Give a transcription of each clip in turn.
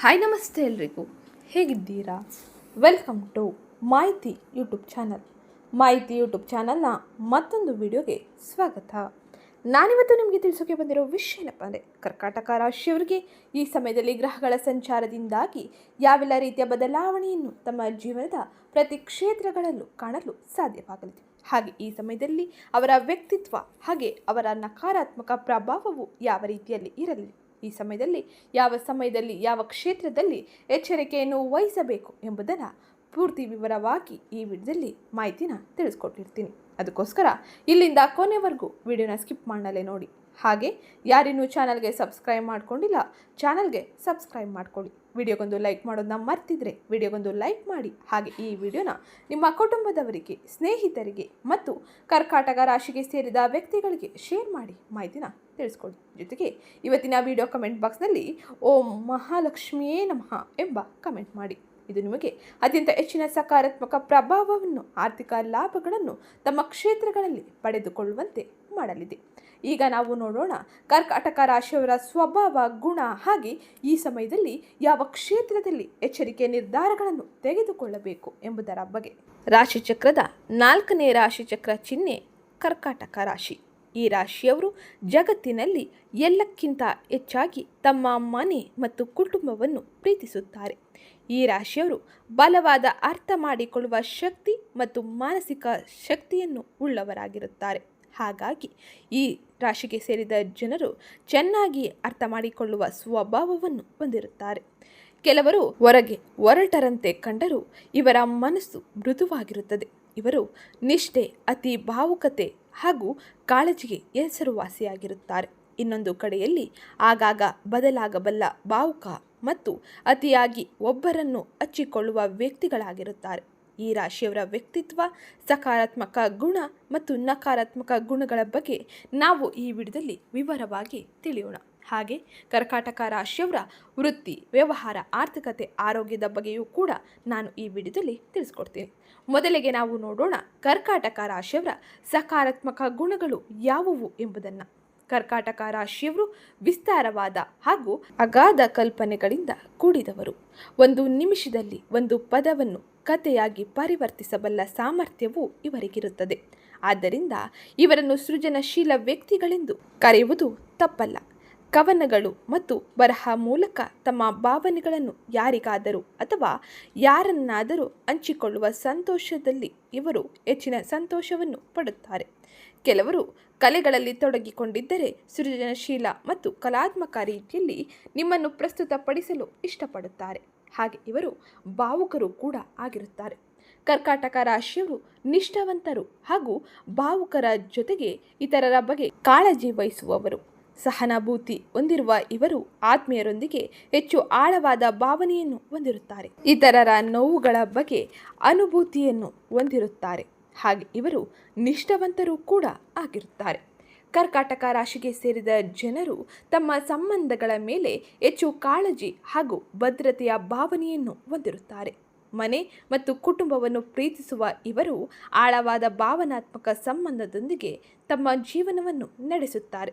Hi ನಮಸ್ತೆ ಎಲ್ರಿಗೂ. ಹೇಗಿದ್ದೀರಾ? Welcome to Mahiti YouTube channel Mahiti YouTube ಚಾನಲ್ನ ಮತ್ತೊಂದು ವಿಡಿಯೋಗೆ ಸ್ವಾಗತ. ನಾನಿವತ್ತು ನಿಮಗೆ ತಿಳಿಸೋಕೆ ಬಂದಿರೋ ವಿಷಯ ಏನಪ್ಪ ಅಂದರೆ, ಕರ್ಕಾಟಕ ರಾಶಿಯವರಿಗೆ ಈ ಸಮಯದಲ್ಲಿ ಗ್ರಹಗಳ ಸಂಚಾರದಿಂದಾಗಿ ಯಾವೆಲ್ಲ ರೀತಿಯ ಬದಲಾವಣೆಯನ್ನು ತಮ್ಮ ಜೀವನದ ಪ್ರತಿ ಕ್ಷೇತ್ರಗಳಲ್ಲೂ ಕಾಣಲು ಸಾಧ್ಯವಾಗಲಿದೆ. ಹಾಗೆ ಈ ಸಮಯದಲ್ಲಿ ಅವರ ವ್ಯಕ್ತಿತ್ವ ಹಾಗೆ ಅವರ ನಕಾರಾತ್ಮಕ ಪ್ರಭಾವವು ಯಾವ ರೀತಿಯಲ್ಲಿ ಇರಲಿದೆ ಈ ಸಮಯದಲ್ಲಿ, ಯಾವ ಸಮಯದಲ್ಲಿ, ಯಾವ ಕ್ಷೇತ್ರದಲ್ಲಿ ಎಚ್ಚರಿಕೆಯನ್ನು ವಹಿಸಬೇಕು ಎಂಬುದನ್ನು ಪೂರ್ತಿ ವಿವರವಾಗಿ ಈ ವಿಡಿಯೋದಲ್ಲಿ ಮಾಹಿತಿನ ತಿಳಿಸ್ಕೊಟ್ಟಿರ್ತೀನಿ. ಅದಕ್ಕೋಸ್ಕರ ಇಲ್ಲಿಂದ ಕೊನೆವರೆಗೂ ವಿಡಿಯೋನ ಸ್ಕಿಪ್ ಮಾಡಲೇ ನೋಡಿ. ಹಾಗೆ ಯಾರಿನ್ನೂ ಚಾನಲ್ಗೆ ಸಬ್ಸ್ಕ್ರೈಬ್ ಮಾಡ್ಕೊಂಡಿಲ್ಲ, ಚಾನಲ್ಗೆ ಸಬ್ಸ್ಕ್ರೈಬ್ ಮಾಡ್ಕೊಳ್ಳಿ. ವಿಡಿಯೋಗೊಂದು ಲೈಕ್ ಮಾಡೋದನ್ನ ಮರ್ತಿದ್ರೆ ವಿಡಿಯೋಗೊಂದು ಲೈಕ್ ಮಾಡಿ. ಹಾಗೆ ಈ ವಿಡಿಯೋನ ನಿಮ್ಮ ಕುಟುಂಬದವರಿಗೆ, ಸ್ನೇಹಿತರಿಗೆ ಮತ್ತು ಕರ್ಕಾಟಕ ರಾಶಿಗೆ ಸೇರಿದ ವ್ಯಕ್ತಿಗಳಿಗೆ ಶೇರ್ ಮಾಡಿ ಮಾಹಿತಿನ ತಿಳಿಸ್ಕೊಳ್ಳಿ. ಜೊತೆಗೆ ಇವತ್ತಿನ ವಿಡಿಯೋ ಕಮೆಂಟ್ ಬಾಕ್ಸ್ನಲ್ಲಿ ಓಂ ಮಹಾಲಕ್ಷ್ಮಿಯೇ ನಮಃ ಎಂಬ ಕಮೆಂಟ್ ಮಾಡಿ. ಇದು ನಿಮಗೆ ಅತ್ಯಂತ ಹೆಚ್ಚಿನ ಸಕಾರಾತ್ಮಕ ಪ್ರಭಾವವನ್ನು, ಆರ್ಥಿಕ ಲಾಭಗಳನ್ನು ತಮ್ಮ ಕ್ಷೇತ್ರಗಳಲ್ಲಿ ಪಡೆದುಕೊಳ್ಳುವಂತೆ ಮಾಡಲಿದೆ. ಈಗ ನಾವು ನೋಡೋಣ. ಕರ್ಕಾಟಕ ರಾಶಿಯವರ ಸ್ವಭಾವ, ಗುಣ ಹಾಗೆ ಈ ಸಮಯದಲ್ಲಿ ಯಾವ ಕ್ಷೇತ್ರದಲ್ಲಿ ಎಚ್ಚರಿಕೆ ನಿರ್ಧಾರಗಳನ್ನು ತೆಗೆದುಕೊಳ್ಳಬೇಕು ಎಂಬುದರ ಬಗ್ಗೆ. ರಾಶಿಚಕ್ರದ ನಾಲ್ಕನೇ ರಾಶಿಚಕ್ರ ಚಿಹ್ನೆ ಕರ್ಕಾಟಕ ರಾಶಿ. ಈ ರಾಶಿಯವರು ಜಗತ್ತಿನಲ್ಲಿ ಎಲ್ಲಕ್ಕಿಂತ ಹೆಚ್ಚಾಗಿ ತಮ್ಮ ಮನೆ ಮತ್ತು ಕುಟುಂಬವನ್ನು ಪ್ರೀತಿಸುತ್ತಾರೆ. ಈ ರಾಶಿಯವರು ಬಲವಾದ ಅರ್ಥ ಮಾಡಿಕೊಳ್ಳುವ ಶಕ್ತಿ ಮತ್ತು ಮಾನಸಿಕ ಶಕ್ತಿಯನ್ನು ಉಳ್ಳವರಾಗಿರುತ್ತಾರೆ. ಹಾಗಾಗಿ ಈ ರಾಶಿಗೆ ಸೇರಿದ ಜನರು ಚೆನ್ನಾಗಿ ಅರ್ಥ ಮಾಡಿಕೊಳ್ಳುವ ಸ್ವಭಾವವನ್ನು ಹೊಂದಿರುತ್ತಾರೆ. ಕೆಲವರು ಹೊರಗೆ ಒರಟರಂತೆ ಕಂಡರೂ ಇವರ ಮನಸ್ಸು ಮೃದುವಾಗಿರುತ್ತದೆ. ಇವರು ನಿಷ್ಠೆ, ಅತಿ ಭಾವುಕತೆ ಹಾಗೂ ಕಾಳಜಿಗೆ ಹೆಸರುವಾಸಿಯಾಗಿರುತ್ತಾರೆ. ಇನ್ನೊಂದು ಕಡೆಯಲ್ಲಿ ಆಗಾಗ ಬದಲಾಗಬಲ್ಲ ಭಾವುಕ ಮತ್ತು ಅತಿಯಾಗಿ ಒಬ್ಬರನ್ನು ಹಚ್ಚಿಕೊಳ್ಳುವ ವ್ಯಕ್ತಿಗಳಾಗಿರುತ್ತಾರೆ. ಈ ರಾಶಿಯವರ ವ್ಯಕ್ತಿತ್ವ, ಸಕಾರಾತ್ಮಕ ಗುಣ ಮತ್ತು ನಕಾರಾತ್ಮಕ ಗುಣಗಳ ಬಗ್ಗೆ ನಾವು ಈ ವಿಡಿಯೋದಲ್ಲಿ ವಿವರವಾಗಿ ತಿಳಿಯೋಣ. ಹಾಗೆ ಕರ್ಕಾಟಕ ರಾಶಿಯವರ ವೃತ್ತಿ, ವ್ಯವಹಾರ, ಆರ್ಥಿಕತೆ, ಆರೋಗ್ಯದ ಬಗ್ಗೆಯೂ ಕೂಡ ನಾನು ಈ ವಿಡಿಯೋದಲ್ಲಿ ತಿಳಿಸ್ಕೊಡ್ತೀನಿ. ಮೊದಲಿಗೆ ನಾವು ನೋಡೋಣ ಕರ್ಕಾಟಕ ರಾಶಿಯವರ ಸಕಾರಾತ್ಮಕ ಗುಣಗಳು ಯಾವುವು ಎಂಬುದನ್ನು. ಕರ್ಕಾಟಕ ರಾಶಿಯವರು ವಿಸ್ತಾರವಾದ ಹಾಗೂ ಅಗಾಧ ಕಲ್ಪನೆಗಳಿಂದ ಕೂಡಿದವರು. ಒಂದು ನಿಮಿಷದಲ್ಲಿ ಒಂದು ಪದವನ್ನು ಕಥೆಯಾಗಿ ಪರಿವರ್ತಿಸಬಲ್ಲ ಸಾಮರ್ಥ್ಯವು ಇವರಿಗಿರುತ್ತದೆ. ಆದ್ದರಿಂದ ಇವರನ್ನು ಸೃಜನಶೀಲ ವ್ಯಕ್ತಿಗಳೆಂದು ಕರೆಯುವುದು ತಪ್ಪಲ್ಲ. ಕವನಗಳು ಮತ್ತು ಬರಹ ಮೂಲಕ ತಮ್ಮ ಭಾವನೆಗಳನ್ನು ಯಾರಿಗಾದರೂ ಅಥವಾ ಯಾರನ್ನಾದರೂ ಹಂಚಿಕೊಳ್ಳುವ ಸಂತೋಷದಲ್ಲಿ ಇವರು ಹೆಚ್ಚಿನ ಸಂತೋಷವನ್ನು ಪಡುತ್ತಾರೆ. ಕೆಲವರು ಕಲೆಗಳಲ್ಲಿ ತೊಡಗಿಕೊಂಡಿದ್ದರೆ ಸೃಜನಶೀಲ ಮತ್ತು ಕಲಾತ್ಮಕ ರೀತಿಯಲ್ಲಿ ನಿಮ್ಮನ್ನು ಪ್ರಸ್ತುತಪಡಿಸಲು ಇಷ್ಟಪಡುತ್ತಾರೆ. ಹಾಗೆ ಇವರು ಭಾವುಕರು ಕೂಡ ಆಗಿರುತ್ತಾರೆ. ಕರ್ಕಾಟಕ ರಾಶಿಯವರು ನಿಷ್ಠಾವಂತರು ಹಾಗೂ ಭಾವುಕರ ಜೊತೆಗೆ ಇತರರ ಬಗ್ಗೆ ಕಾಳಜಿ ವಹಿಸುವವರು. ಸಹನಾಭೂತಿ ಹೊಂದಿರುವ ಇವರು ಆತ್ಮೀಯರೊಂದಿಗೆ ಹೆಚ್ಚು ಆಳವಾದ ಭಾವನೆಯನ್ನು ಹೊಂದಿರುತ್ತಾರೆ. ಇತರರ ನೋವುಗಳ ಬಗ್ಗೆ ಅನುಭೂತಿಯನ್ನು ಹೊಂದಿರುತ್ತಾರೆ. ಹಾಗೆ ಇವರು ನಿಷ್ಠಾವಂತರು ಕೂಡ ಆಗಿರುತ್ತಾರೆ. ಕರ್ಕಾಟಕ ರಾಶಿಗೆ ಸೇರಿದ ಜನರು ತಮ್ಮ ಸಂಬಂಧಗಳ ಮೇಲೆ ಹೆಚ್ಚು ಕಾಳಜಿ ಹಾಗೂ ಭದ್ರತೆಯ ಭಾವನೆಯನ್ನು ಹೊಂದಿರುತ್ತಾರೆ. ಮನೆ ಮತ್ತು ಕುಟುಂಬವನ್ನು ಪ್ರೀತಿಸುವ ಇವರು ಆಳವಾದ ಭಾವನಾತ್ಮಕ ಸಂಬಂಧದೊಂದಿಗೆ ತಮ್ಮ ಜೀವನವನ್ನು ನಡೆಸುತ್ತಾರೆ.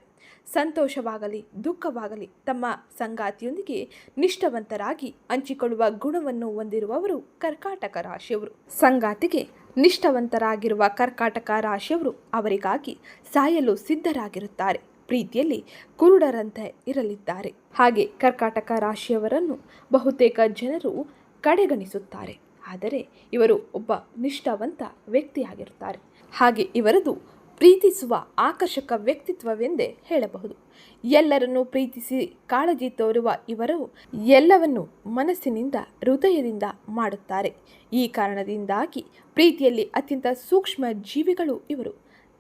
ಸಂತೋಷವಾಗಲಿ, ದುಃಖವಾಗಲಿ ತಮ್ಮ ಸಂಗಾತಿಯೊಂದಿಗೆ ನಿಷ್ಠಾವಂತರಾಗಿ ಹಂಚಿಕೊಳ್ಳುವ ಗುಣವನ್ನು ಹೊಂದಿರುವವರು ಕರ್ಕಾಟಕ ರಾಶಿಯವರು. ಸಂಗಾತಿಗೆ ನಿಷ್ಠಾವಂತರಾಗಿರುವ ಕರ್ಕಾಟಕ ರಾಶಿಯವರು ಅವರಿಗಾಗಿ ಸಾಯಲು ಸಿದ್ಧರಾಗಿರುತ್ತಾರೆ. ಪ್ರೀತಿಯಲ್ಲಿ ಕುರುಡರಂತೆ ಇರಲಿದ್ದಾರೆ. ಹಾಗೆ ಕರ್ಕಾಟಕ ರಾಶಿಯವರನ್ನು ಬಹುತೇಕ ಜನರು ಕಡೆಗಣಿಸುತ್ತಾರೆ. ಆದರೆ ಇವರು ಒಬ್ಬ ನಿಷ್ಠಾವಂತ ವ್ಯಕ್ತಿಯಾಗಿರುತ್ತಾರೆ. ಹಾಗೆ ಇವರದು ಪ್ರೀತಿಸುವ ಆಕರ್ಷಕ ವ್ಯಕ್ತಿತ್ವವೆಂದೇ ಹೇಳಬಹುದು. ಎಲ್ಲರನ್ನೂ ಪ್ರೀತಿಸಿ ಕಾಳಜಿ ತೋರುವ ಇವರು ಎಲ್ಲವನ್ನು ಮನಸ್ಸಿನಿಂದ, ಹೃದಯದಿಂದ ಮಾಡುತ್ತಾರೆ. ಈ ಕಾರಣದಿಂದಾಗಿ ಪ್ರೀತಿಯಲ್ಲಿ ಅತ್ಯಂತ ಸೂಕ್ಷ್ಮ ಜೀವಿಗಳು ಇವರು.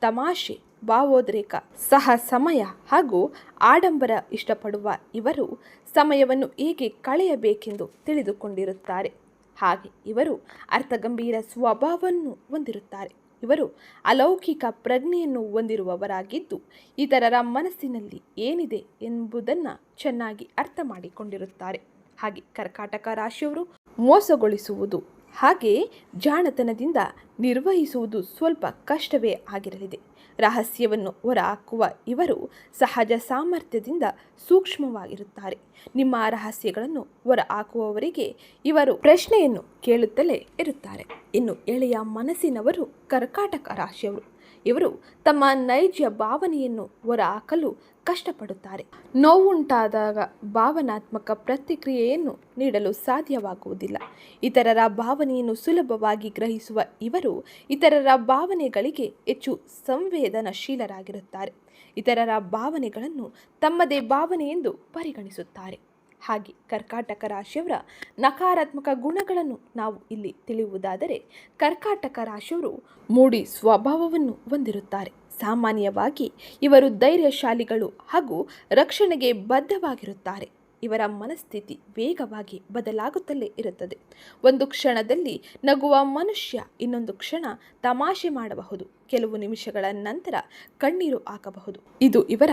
ತಮಾಷೆ, ಭಾವೋದ್ರೇಕ, ಸಹ ಸಮಯ ಹಾಗೂ ಆಡಂಬರ ಇಷ್ಟಪಡುವ ಇವರು ಸಮಯವನ್ನು ಹೇಗೆ ಕಳೆಯಬೇಕೆಂದು ತಿಳಿದುಕೊಂಡಿರುತ್ತಾರೆ. ಹಾಗೆ ಇವರು ಅರ್ಥಗಂಭೀರ ಸ್ವಭಾವವನ್ನು ಹೊಂದಿರುತ್ತಾರೆ. ಇವರು ಅಲೌಕಿಕ ಪ್ರಜ್ಞೆಯನ್ನು ಹೊಂದಿರುವವರಾಗಿದ್ದು, ಇತರರ ಮನಸ್ಸಿನಲ್ಲಿ ಏನಿದೆ ಎಂಬುದನ್ನು ಚೆನ್ನಾಗಿ ಅರ್ಥ ಮಾಡಿಕೊಂಡಿರುತ್ತಾರೆ. ಹಾಗೆ ಕರ್ಕಾಟಕ ರಾಶಿಯವರು ಮೋಸಗೊಳಿಸುವುದು, ಹಾಗೆ ಜಾಣತನದಿಂದ ನಿರ್ವಹಿಸುವುದು ಸ್ವಲ್ಪ ಕಷ್ಟವೇ ಆಗಿರಲಿದೆ. ರಹಸ್ಯವನ್ನು ಹೊರಹಾಕುವ ಇವರು ಸಹಜ ಸಾಮರ್ಥ್ಯದಿಂದ ಸೂಕ್ಷ್ಮವಾಗಿರುತ್ತಾರೆ. ನಿಮ್ಮ ರಹಸ್ಯಗಳನ್ನು ಹೊರಹಾಕುವವರಿಗೆ ಇವರು ಪ್ರಶ್ನೆಯನ್ನು ಕೇಳುತ್ತಲೇ ಇರುತ್ತಾರೆ. ಇನ್ನು ಎಳೆಯ ಮನಸ್ಸಿನವರು ಕರ್ಕಾಟಕ ರಾಶಿಯವರು. ಇವರು ತಮ್ಮ ನೈಜ ಭಾವನೆಯನ್ನು ಹೊರಹಾಕಲು ಕಷ್ಟಪಡುತ್ತಾರೆ. ನೋವುಂಟಾದಾಗ ಭಾವನಾತ್ಮಕ ಪ್ರತಿಕ್ರಿಯೆಯನ್ನು ನೀಡಲು ಸಾಧ್ಯವಾಗುವುದಿಲ್ಲ. ಇತರರ ಭಾವನೆಯನ್ನು ಸುಲಭವಾಗಿ ಗ್ರಹಿಸುವ ಇವರು ಇತರರ ಭಾವನೆಗಳಿಗೆ ಹೆಚ್ಚು ಸಂವೇದನಶೀಲರಾಗಿರುತ್ತಾರೆ. ಇತರರ ಭಾವನೆಗಳನ್ನು ತಮ್ಮದೇ ಭಾವನೆ ಎಂದು ಪರಿಗಣಿಸುತ್ತಾರೆ. ಹಾಗೆ ಕರ್ಕಾಟಕ ರಾಶಿಯವರ ನಕಾರಾತ್ಮಕ ಗುಣಗಳನ್ನು ನಾವು ಇಲ್ಲಿ ತಿಳಿಯುವುದಾದರೆ, ಕರ್ಕಾಟಕ ರಾಶಿಯವರು ಮೂಡಿ ಸ್ವಭಾವವನ್ನು ಹೊಂದಿರುತ್ತಾರೆ. ಸಾಮಾನ್ಯವಾಗಿ ಇವರು ಧೈರ್ಯಶಾಲಿಗಳು ಹಾಗೂ ರಕ್ಷಣೆಗೆ ಬದ್ಧವಾಗಿರುತ್ತಾರೆ. ಇವರ ಮನಸ್ಥಿತಿ ವೇಗವಾಗಿ ಬದಲಾಗುತ್ತಲೇ ಇರುತ್ತದೆ. ಒಂದು ಕ್ಷಣದಲ್ಲಿ ನಗುವ ಮನುಷ್ಯ ಇನ್ನೊಂದು ಕ್ಷಣ ತಮಾಷೆ ಮಾಡಬಹುದು. ಕೆಲವು ನಿಮಿಷಗಳ ನಂತರ ಕಣ್ಣೀರು ಹಾಕಬಹುದು. ಇದು ಇವರ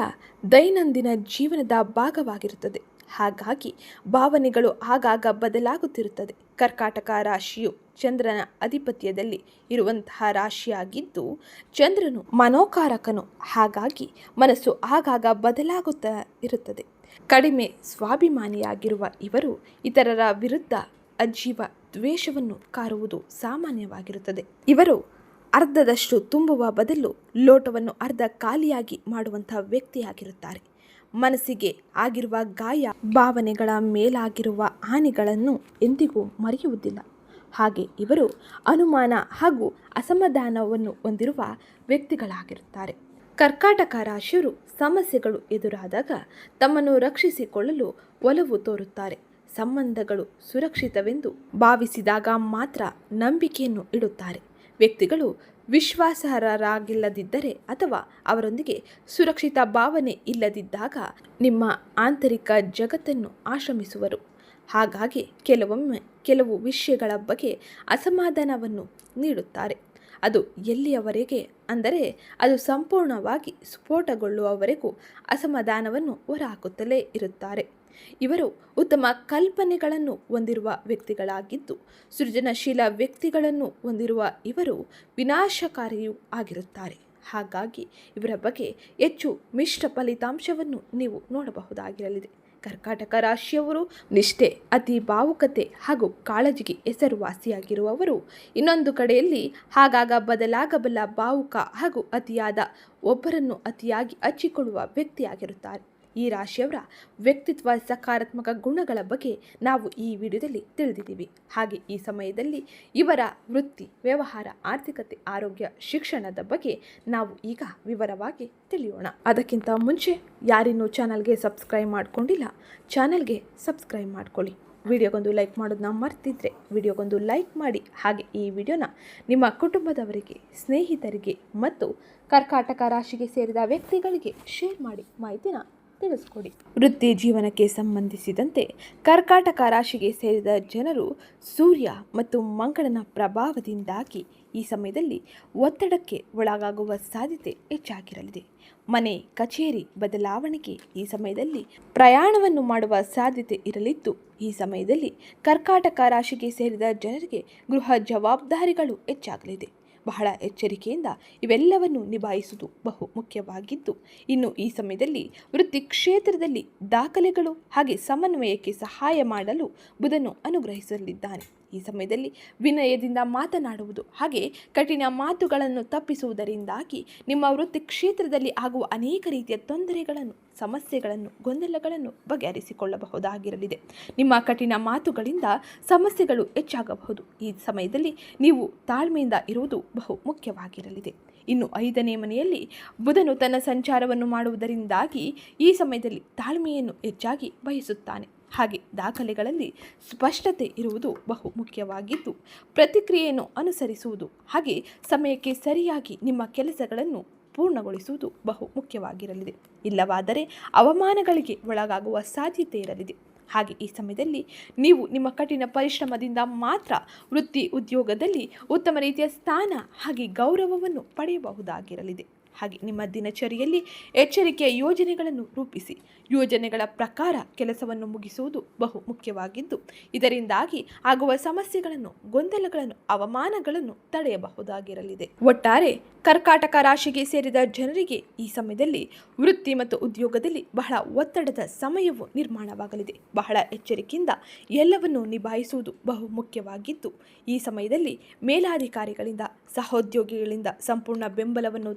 ದೈನಂದಿನ ಜೀವನದ ಭಾಗವಾಗಿರುತ್ತದೆ. ಹಾಗಾಗಿ ಭಾವನೆಗಳು ಆಗಾಗ ಬದಲಾಗುತ್ತಿರುತ್ತದೆ. ಕರ್ಕಾಟಕ ರಾಶಿಯು ಚಂದ್ರನ ಅಧಿಪತ್ಯದಲ್ಲಿ ಇರುವಂತಹ ರಾಶಿಯಾಗಿದ್ದು, ಚಂದ್ರನು ಮನೋಕಾರಕನು. ಹಾಗಾಗಿ ಮನಸ್ಸು ಆಗಾಗ ಬದಲಾಗುತ್ತಾ ಇರುತ್ತದೆ. ಕಡಿಮೆ ಸ್ವಾಭಿಮಾನಿಯಾಗಿರುವ ಇವರು ಇತರರ ವಿರುದ್ಧ ಅಜೀವ ದ್ವೇಷವನ್ನು ಕಾರುವುದು ಸಾಮಾನ್ಯವಾಗಿರುತ್ತದೆ. ಇವರು ಅರ್ಧದಷ್ಟು ತುಂಬುವ ಬದಲು ಲೋಟವನ್ನು ಅರ್ಧ ಖಾಲಿಯಾಗಿ ಮಾಡುವಂತಹ ವ್ಯಕ್ತಿಯಾಗಿರುತ್ತಾರೆ. ಮನಸ್ಸಿಗೆ ಆಗಿರುವ ಗಾಯ ಭಾವನೆಗಳ ಮೇಲಾಗಿರುವ ಹಾನಿಗಳನ್ನು ಎಂದಿಗೂ ಮರೆಯುವುದಿಲ್ಲ. ಹಾಗೆ ಇವರು ಅನುಮಾನ ಹಾಗೂ ಅಸಮಾಧಾನವನ್ನು ಹೊಂದಿರುವ ವ್ಯಕ್ತಿಗಳಾಗಿರುತ್ತಾರೆ. ಕರ್ಕಾಟಕ ರಾಶಿಯವರು ಸಮಸ್ಯೆಗಳು ಎದುರಾದಾಗ ತಮ್ಮನ್ನು ರಕ್ಷಿಸಿಕೊಳ್ಳಲು ಒಲವು ತೋರುತ್ತಾರೆ. ಸಂಬಂಧಗಳು ಸುರಕ್ಷಿತವೆಂದು ಭಾವಿಸಿದಾಗ ಮಾತ್ರ ನಂಬಿಕೆಯನ್ನು ಇಡುತ್ತಾರೆ. ವ್ಯಕ್ತಿಗಳು ವಿಶ್ವಾಸಾರ್ಹರಾಗಿಲ್ಲದಿದ್ದರೆ ಅಥವಾ ಅವರೊಂದಿಗೆ ಸುರಕ್ಷಿತ ಭಾವನೆ ಇಲ್ಲದಿದ್ದಾಗ ನಿಮ್ಮ ಆಂತರಿಕ ಜಗತ್ತನ್ನು ಆಶ್ರಮಿಸುವರು. ಹಾಗಾಗಿ ಕೆಲವೊಮ್ಮೆ ಕೆಲವು ವಿಷಯಗಳ ಬಗ್ಗೆ ಅಸಮಾಧಾನವನ್ನು ನೀಡುತ್ತಾರೆ. ಅದು ಎಲ್ಲಿಯವರೆಗೆ ಅಂದರೆ ಅದು ಸಂಪೂರ್ಣವಾಗಿ ಸ್ಫೋಟಗೊಳ್ಳುವವರೆಗೂ ಅಸಮಾಧಾನವನ್ನು ಹೊರಹಾಕುತ್ತಲೇ ಇರುತ್ತಾರೆ. ಇವರು ಉತ್ತಮ ಕಲ್ಪನೆಗಳನ್ನು ಹೊಂದಿರುವ ವ್ಯಕ್ತಿಗಳಾಗಿದ್ದು ಸೃಜನಶೀಲ ವ್ಯಕ್ತಿಗಳನ್ನು ಹೊಂದಿರುವ ಇವರು ವಿನಾಶಕಾರಿಯೂ ಆಗಿರುತ್ತಾರೆ. ಹಾಗಾಗಿ ಇವರ ಬಗ್ಗೆ ಹೆಚ್ಚು ಮಿಶ್ರ ಫಲಿತಾಂಶವನ್ನು ನೀವು ನೋಡಬಹುದಾಗಿರಲಿದೆ. ಕರ್ಕಾಟಕ ರಾಶಿಯವರು ನಿಷ್ಠೆ, ಅತಿ ಭಾವುಕತೆ ಹಾಗೂ ಕಾಳಜಿಗೆ ಹೆಸರುವಾಸಿಯಾಗಿರುವವರು ಇನ್ನೊಂದು ಕಡೆಯಲ್ಲಿ ಹಾಗಾಗ ಬದಲಾಗಬಲ್ಲ ಭಾವುಕ ಹಾಗೂ ಅತಿಯಾದ ಒಬ್ಬರನ್ನು ಅತಿಯಾಗಿ ಹಚ್ಚಿಕೊಳ್ಳುವ ವ್ಯಕ್ತಿಯಾಗಿರುತ್ತಾರೆ. ಈ ರಾಶಿಯವರ ವ್ಯಕ್ತಿತ್ವ ಸಕಾರಾತ್ಮಕ ಗುಣಗಳ ಬಗ್ಗೆ ನಾವು ಈ ವಿಡಿಯೋದಲ್ಲಿ ತಿಳಿದಿದ್ದೀವಿ. ಹಾಗೆ ಈ ಸಮಯದಲ್ಲಿ ಇವರ ವೃತ್ತಿ, ವ್ಯವಹಾರ, ಆರ್ಥಿಕತೆ, ಆರೋಗ್ಯ, ಶಿಕ್ಷಣದ ಬಗ್ಗೆ ನಾವು ಈಗ ವಿವರವಾಗಿ ತಿಳಿಯೋಣ. ಅದಕ್ಕಿಂತ ಮುಂಚೆ ಯಾರಿನ್ನೂ ಚಾನಲ್ಗೆ ಸಬ್ಸ್ಕ್ರೈಬ್ ಮಾಡ್ಕೊಂಡಿಲ್ಲ, ಚಾನಲ್ಗೆ ಸಬ್ಸ್ಕ್ರೈಬ್ ಮಾಡ್ಕೊಳ್ಳಿ. ವಿಡಿಯೋಗೊಂದು ಲೈಕ್ ಮಾಡೋದನ್ನ ಮರ್ತಿದ್ರೆ ವಿಡಿಯೋಗೊಂದು ಲೈಕ್ ಮಾಡಿ. ಹಾಗೆ ಈ ವಿಡಿಯೋನ ನಿಮ್ಮ ಕುಟುಂಬದವರಿಗೆ, ಸ್ನೇಹಿತರಿಗೆ ಮತ್ತು ಕರ್ಕಾಟಕ ರಾಶಿಗೆ ಸೇರಿದ ವ್ಯಕ್ತಿಗಳಿಗೆ ಶೇರ್ ಮಾಡಿ ಮಾಹಿತಿನ ತಿಳಿಸ್ಕೊಡಿ. ವೃತ್ತಿ ಜೀವನಕ್ಕೆ ಸಂಬಂಧಿಸಿದಂತೆ ಕರ್ಕಾಟಕ ರಾಶಿಗೆ ಸೇರಿದ ಜನರು ಸೂರ್ಯ ಮತ್ತು ಮಂಗಳನ ಪ್ರಭಾವದಿಂದಾಗಿ ಈ ಸಮಯದಲ್ಲಿ ಒತ್ತಡಕ್ಕೆ ಒಳಗಾಗುವ ಸಾಧ್ಯತೆ ಹೆಚ್ಚಾಗಿರಲಿದೆ. ಮನೆ, ಕಚೇರಿ ಬದಲಾವಣೆಗೆ ಈ ಸಮಯದಲ್ಲಿ ಪ್ರಯಾಣವನ್ನು ಮಾಡುವ ಸಾಧ್ಯತೆ ಇರಲಿದ್ದು, ಈ ಸಮಯದಲ್ಲಿ ಕರ್ಕಾಟಕ ರಾಶಿಗೆ ಸೇರಿದ ಜನರಿಗೆ ಗೃಹ ಜವಾಬ್ದಾರಿಗಳು ಹೆಚ್ಚಾಗಲಿದೆ. ಬಹಳ ಎಚ್ಚರಿಕೆಯಿಂದ ಇವೆಲ್ಲವನ್ನು ನಿಭಾಯಿಸುವುದು ಬಹು ಮುಖ್ಯವಾಗಿದ್ದು, ಇನ್ನು ಈ ಸಮಯದಲ್ಲಿ ವೃತ್ತಿ ಕ್ಷೇತ್ರದಲ್ಲಿ ದಾಖಲೆಗಳು ಹಾಗೆ ಸಮನ್ವಯಕ್ಕೆ ಸಹಾಯ ಮಾಡಲು ಬುಧನು ಅನುಗ್ರಹಿಸಲಿದ್ದಾನೆ. ಈ ಸಮಯದಲ್ಲಿ ವಿನಯದಿಂದ ಮಾತನಾಡುವುದು ಹಾಗೆ ಕಠಿಣ ಮಾತುಗಳನ್ನು ತಪ್ಪಿಸುವುದರಿಂದಾಗಿ ನಿಮ್ಮ ವೃತ್ತಿ ಕ್ಷೇತ್ರದಲ್ಲಿ ಆಗುವ ಅನೇಕ ರೀತಿಯ ತೊಂದರೆಗಳನ್ನು, ಸಮಸ್ಯೆಗಳನ್ನು, ಗೊಂದಲಗಳನ್ನು ಬಗೆಹರಿಸಿಕೊಳ್ಳಬಹುದಾಗಿರಲಿದೆ. ನಿಮ್ಮ ಕಠಿಣ ಮಾತುಗಳಿಂದ ಸಮಸ್ಯೆಗಳು ಹೆಚ್ಚಾಗಬಹುದು. ಈ ಸಮಯದಲ್ಲಿ ನೀವು ತಾಳ್ಮೆಯಿಂದ ಇರುವುದು ಬಹು ಮುಖ್ಯವಾಗಿರಲಿದೆ. ಇನ್ನು ಐದನೇ ಮನೆಯಲ್ಲಿ ಬುಧನು ತನ್ನ ಸಂಚಾರವನ್ನು ಮಾಡುವುದರಿಂದಾಗಿ ಈ ಸಮಯದಲ್ಲಿ ತಾಳ್ಮೆಯನ್ನು ಹೆಚ್ಚಾಗಿ ಬಯಸುತ್ತಾನೆ ಹಾಗೆ ದಾಖಲೆಗಳಲ್ಲಿ ಸ್ಪಷ್ಟತೆ ಇರುವುದು ಬಹು ಮುಖ್ಯವಾಗಿದ್ದು, ಪ್ರತಿಕ್ರಿಯೆಯನ್ನು ಅನುಸರಿಸುವುದು ಹಾಗೆ ಸಮಯಕ್ಕೆ ಸರಿಯಾಗಿ ನಿಮ್ಮ ಕೆಲಸಗಳನ್ನು ಪೂರ್ಣಗೊಳಿಸುವುದು ಬಹು ಮುಖ್ಯವಾಗಿರಲಿದೆ. ಇಲ್ಲವಾದರೆ ಅವಮಾನಗಳಿಗೆ ಒಳಗಾಗುವ ಸಾಧ್ಯತೆ ಇರಲಿದೆ. ಹಾಗೆ ಈ ಸಮಯದಲ್ಲಿ ನೀವು ನಿಮ್ಮ ಕಠಿಣ ಪರಿಶ್ರಮದಿಂದ ಮಾತ್ರ ವೃತ್ತಿ ಉದ್ಯೋಗದಲ್ಲಿ ಉತ್ತಮ ರೀತಿಯ ಸ್ಥಾನ ಹಾಗೆ ಗೌರವವನ್ನು ಪಡೆಯಬಹುದಾಗಿರಲಿದೆ. ಹಾಗೆ ನಿಮ್ಮ ದಿನಚರಿಯಲ್ಲಿ ಎಚ್ಚರಿಕೆಯ ಯೋಜನೆಗಳನ್ನು ರೂಪಿಸಿ. ಯೋಜನೆಗಳ ಪ್ರಕಾರ ಕೆಲಸವನ್ನು ಮುಗಿಸುವುದು ಬಹು ಮುಖ್ಯವಾಗಿದ್ದು, ಇದರಿಂದಾಗಿ ಆಗುವ ಸಮಸ್ಯೆಗಳನ್ನು, ಗೊಂದಲಗಳನ್ನು, ಅವಮಾನಗಳನ್ನು ತಡೆಯಬಹುದಾಗಿರಲಿದೆ. ಒಟ್ಟಾರೆ ಕರ್ಕಾಟಕ ರಾಶಿಗೆ ಸೇರಿದ ಜನರಿಗೆ ಈ ಸಮಯದಲ್ಲಿ ವೃತ್ತಿ ಮತ್ತು ಉದ್ಯೋಗದಲ್ಲಿ ಬಹಳ ಒತ್ತಡದ ಸಮಯವು ನಿರ್ಮಾಣವಾಗಲಿದೆ. ಬಹಳ ಎಚ್ಚರಿಕೆಯಿಂದ ಎಲ್ಲವನ್ನು ನಿಭಾಯಿಸುವುದು ಬಹು ಮುಖ್ಯವಾಗಿದ್ದು, ಈ ಸಮಯದಲ್ಲಿ ಮೇಲಾಧಿಕಾರಿಗಳಿಂದ, ಸಹೋದ್ಯೋಗಿಗಳಿಂದ ಸಂಪೂರ್ಣ ಬೆಂಬಲವನ್ನು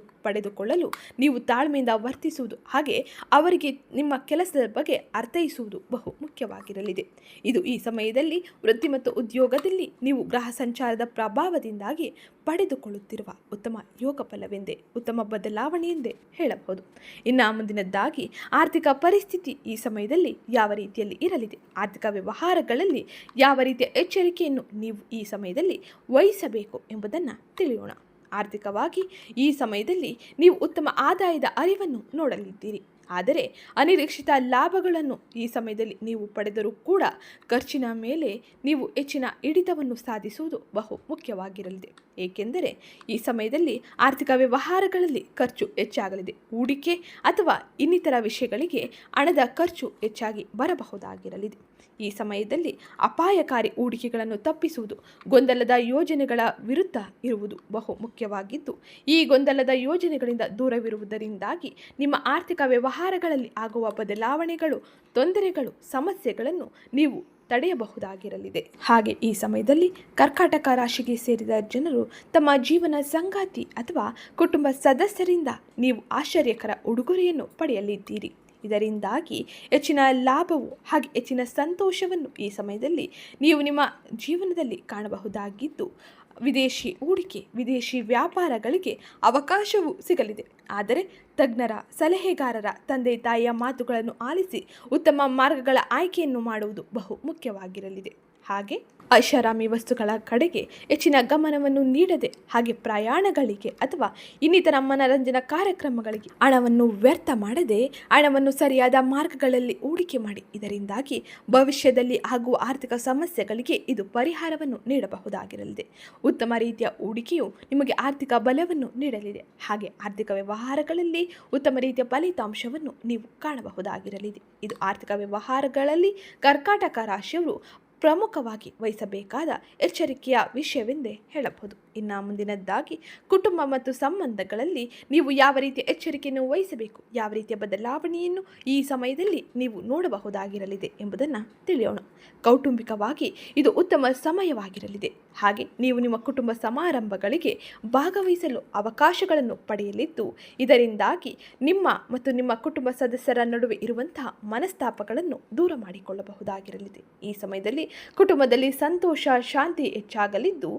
ಪಡೆದುಕೊಳ್ಳಲು ನೀವು ತಾಳ್ಮೆಯಿಂದ ವರ್ತಿಸುವುದು. ಹಾಗೆ ಅವರಿಗೆ ನಿಮ್ಮ ಕೆಲಸದ ಬಗ್ಗೆ ಅರ್ಥೈಸುವುದು ಬಹು ಮುಖ್ಯವಾಗಿರಲಿದೆ. ಇದು ಈ ಸಮಯದಲ್ಲಿ ವೃತ್ತಿ ಮತ್ತು ಉದ್ಯೋಗದಲ್ಲಿ ನೀವು ಗ್ರಹ ಸಂಚಾರದ ಪ್ರಭಾವದಿಂದಾಗಿ ಪಡೆದುಕೊಳ್ಳುತ್ತಿರುವ ಉತ್ತಮ ಯೋಗ ಫಲವೆಂದೇ, ಉತ್ತಮ ಬದಲಾವಣೆ ಎಂದೇ ಹೇಳಬಹುದು. ಇನ್ನು ಮುಂದಿನದ್ದಾಗಿ, ಆರ್ಥಿಕ ಪರಿಸ್ಥಿತಿ ಈ ಸಮಯದಲ್ಲಿ ಯಾವ ರೀತಿಯಲ್ಲಿ ಇರಲಿದೆ? ಆರ್ಥಿಕ ವ್ಯವಹಾರಗಳಲ್ಲಿ ಯಾವ ರೀತಿಯ ಎಚ್ಚರಿಕೆಯನ್ನು ನೀವು ಈ ಸಮಯದಲ್ಲಿ ವಹಿಸಬೇಕು ಎಂಬುದನ್ನು ತಿಳಿಯೋಣ. ಆರ್ಥಿಕವಾಗಿ ಈ ಸಮಯದಲ್ಲಿ ನೀವು ಉತ್ತಮ ಆದಾಯದ ಅರಿವನ್ನು ನೋಡಲಿದ್ದೀರಿ. ಆದರೆ ಅನಿರೀಕ್ಷಿತ ಲಾಭಗಳನ್ನು ಈ ಸಮಯದಲ್ಲಿ ನೀವು ಪಡೆದರೂ ಕೂಡ ಖರ್ಚಿನ ಮೇಲೆ ನೀವು ಹೆಚ್ಚಿನ ಹಿಡಿತವನ್ನು ಸಾಧಿಸುವುದು ಬಹು ಮುಖ್ಯವಾಗಿರಲಿದೆ. ಏಕೆಂದರೆ ಈ ಸಮಯದಲ್ಲಿ ಆರ್ಥಿಕ ವ್ಯವಹಾರಗಳಲ್ಲಿ ಖರ್ಚು ಹೆಚ್ಚಾಗಲಿದೆ. ಹೂಡಿಕೆ ಅಥವಾ ಇನ್ನಿತರ ವಿಷಯಗಳಿಗೆ ಹಣದ ಖರ್ಚು ಹೆಚ್ಚಾಗಿ ಬರಬಹುದಾಗಿರಲಿದೆ. ಈ ಸಮಯದಲ್ಲಿ ಅಪಾಯಕಾರಿ ಹೂಡಿಕೆಗಳನ್ನು ತಪ್ಪಿಸುವುದು ಗೊಂದಲದ ಯೋಜನೆಗಳ ವಿರುದ್ಧ ಇರುವುದು ಬಹು ಮುಖ್ಯವಾಗಿದ್ದು, ಈ ಗೊಂದಲದ ಯೋಜನೆಗಳಿಂದ ದೂರವಿರುವುದರಿಂದಾಗಿ ನಿಮ್ಮ ಆರ್ಥಿಕ ವ್ಯವಹಾರಗಳಲ್ಲಿ ಆಗುವ ಬದಲಾವಣೆಗಳು, ತೊಂದರೆಗಳು, ಸಮಸ್ಯೆಗಳನ್ನು ನೀವು ತಡೆಯಬಹುದಾಗಿರಲಿದೆ. ಹಾಗೆ ಈ ಸಮಯದಲ್ಲಿ ಕರ್ಕಾಟಕ ರಾಶಿಗೆ ಸೇರಿದ ಜನರು ತಮ್ಮ ಜೀವನ ಸಂಗಾತಿ ಅಥವಾ ಕುಟುಂಬ ಸದಸ್ಯರಿಂದ ನೀವು ಆಶ್ಚರ್ಯಕರ ಉಡುಗೊರೆಯನ್ನು ಪಡೆಯಲಿದ್ದೀರಿ. ಇದರಿಂದಾಗಿ ಹೆಚ್ಚಿನ ಲಾಭವು ಹಾಗೆ ಹೆಚ್ಚಿನ ಸಂತೋಷವನ್ನು ಈ ಸಮಯದಲ್ಲಿ ನೀವು ನಿಮ್ಮ ಜೀವನದಲ್ಲಿ ಕಾಣಬಹುದಾಗಿದ್ದು, ವಿದೇಶಿ ಹೂಡಿಕೆ, ವಿದೇಶಿ ವ್ಯಾಪಾರಗಳಿಗೆ ಅವಕಾಶವು ಸಿಗಲಿದೆ. ಆದರೆ ತಜ್ಞರ, ಸಲಹೆಗಾರರ, ತಂದೆ, ತಾಯಿಯ ಮಾತುಗಳನ್ನು ಆಲಿಸಿ ಉತ್ತಮ ಮಾರ್ಗಗಳ ಆಯ್ಕೆಯನ್ನು ಮಾಡುವುದು ಬಹು ಮುಖ್ಯವಾಗಿರಲಿದೆ. ಹಾಗೆ ಐಷಾರಾಮಿ ವಸ್ತುಗಳ ಕಡೆಗೆ ಹೆಚ್ಚಿನ ಗಮನವನ್ನು ನೀಡದೆ ಹಾಗೆ ಪ್ರಯಾಣಗಳಿಗೆ ಅಥವಾ ಇನ್ನಿತರ ಮನರಂಜನಾ ಕಾರ್ಯಕ್ರಮಗಳಿಗೆ ಹಣವನ್ನು ವ್ಯರ್ಥ ಮಾಡದೆ ಹಣವನ್ನು ಸರಿಯಾದ ಮಾರ್ಗಗಳಲ್ಲಿ ಹೂಡಿಕೆ ಮಾಡಿ, ಇದರಿಂದಾಗಿ ಭವಿಷ್ಯದಲ್ಲಿ ಆಗುವ ಆರ್ಥಿಕ ಸಮಸ್ಯೆಗಳಿಗೆ ಇದು ಪರಿಹಾರವನ್ನು ನೀಡಬಹುದಾಗಿರಲಿದೆ. ಉತ್ತಮ ರೀತಿಯ ಹೂಡಿಕೆಯು ನಿಮಗೆ ಆರ್ಥಿಕ ಬಲವನ್ನು ನೀಡಲಿದೆ. ಹಾಗೆ ಆರ್ಥಿಕ ವ್ಯವಹಾರಗಳಲ್ಲಿ ಉತ್ತಮ ರೀತಿಯ ಫಲಿತಾಂಶವನ್ನು ನೀವು ಕಾಣಬಹುದಾಗಿರಲಿದೆ. ಇದು ಆರ್ಥಿಕ ವ್ಯವಹಾರಗಳಲ್ಲಿ ಕರ್ಕಾಟಕ ರಾಶಿಯವರು ಪ್ರಮುಖವಾಗಿ ವಹಿಸಬೇಕಾದ ಎಚ್ಚರಿಕೆಯ ವಿಷಯವೆಂದೇ ಹೇಳಬಹುದು. ಇನ್ನು ಮುಂದಿನದ್ದಾಗಿ ಕುಟುಂಬ ಮತ್ತು ಸಂಬಂಧಗಳಲ್ಲಿ ನೀವು ಯಾವ ರೀತಿಯ ಎಚ್ಚರಿಕೆಯನ್ನು ವಹಿಸಬೇಕು? ಯಾವ ರೀತಿಯ ಬದಲಾವಣೆಯನ್ನು ಈ ಸಮಯದಲ್ಲಿ ನೀವು ನೋಡಬಹುದಾಗಿರಲಿದೆ ಎಂಬುದನ್ನು ತಿಳಿಯೋಣ. ಕೌಟುಂಬಿಕವಾಗಿ ಇದು ಉತ್ತಮ ಸಮಯವಾಗಿರಲಿದೆ. ಹಾಗೆ ನೀವು ನಿಮ್ಮ ಕುಟುಂಬ ಸಮಾರಂಭಗಳಿಗೆ ಭಾಗವಹಿಸಲು ಅವಕಾಶಗಳನ್ನು ಪಡೆಯಲಿದ್ದು, ಇದರಿಂದಾಗಿ ನಿಮ್ಮ ಮತ್ತು ನಿಮ್ಮ ಕುಟುಂಬ ಸದಸ್ಯರ ನಡುವೆ ಇರುವಂತಹ ಮನಸ್ತಾಪಗಳನ್ನು ದೂರ ಮಾಡಿಕೊಳ್ಳಬಹುದಾಗಿರಲಿದೆ. ಈ ಸಮಯದಲ್ಲಿ ಕುಟುಂಬದಲ್ಲಿ ಸಂತೋಷ, ಶಾಂತಿ ಹೆಚ್ಚಾಗಲಿದ್ದು,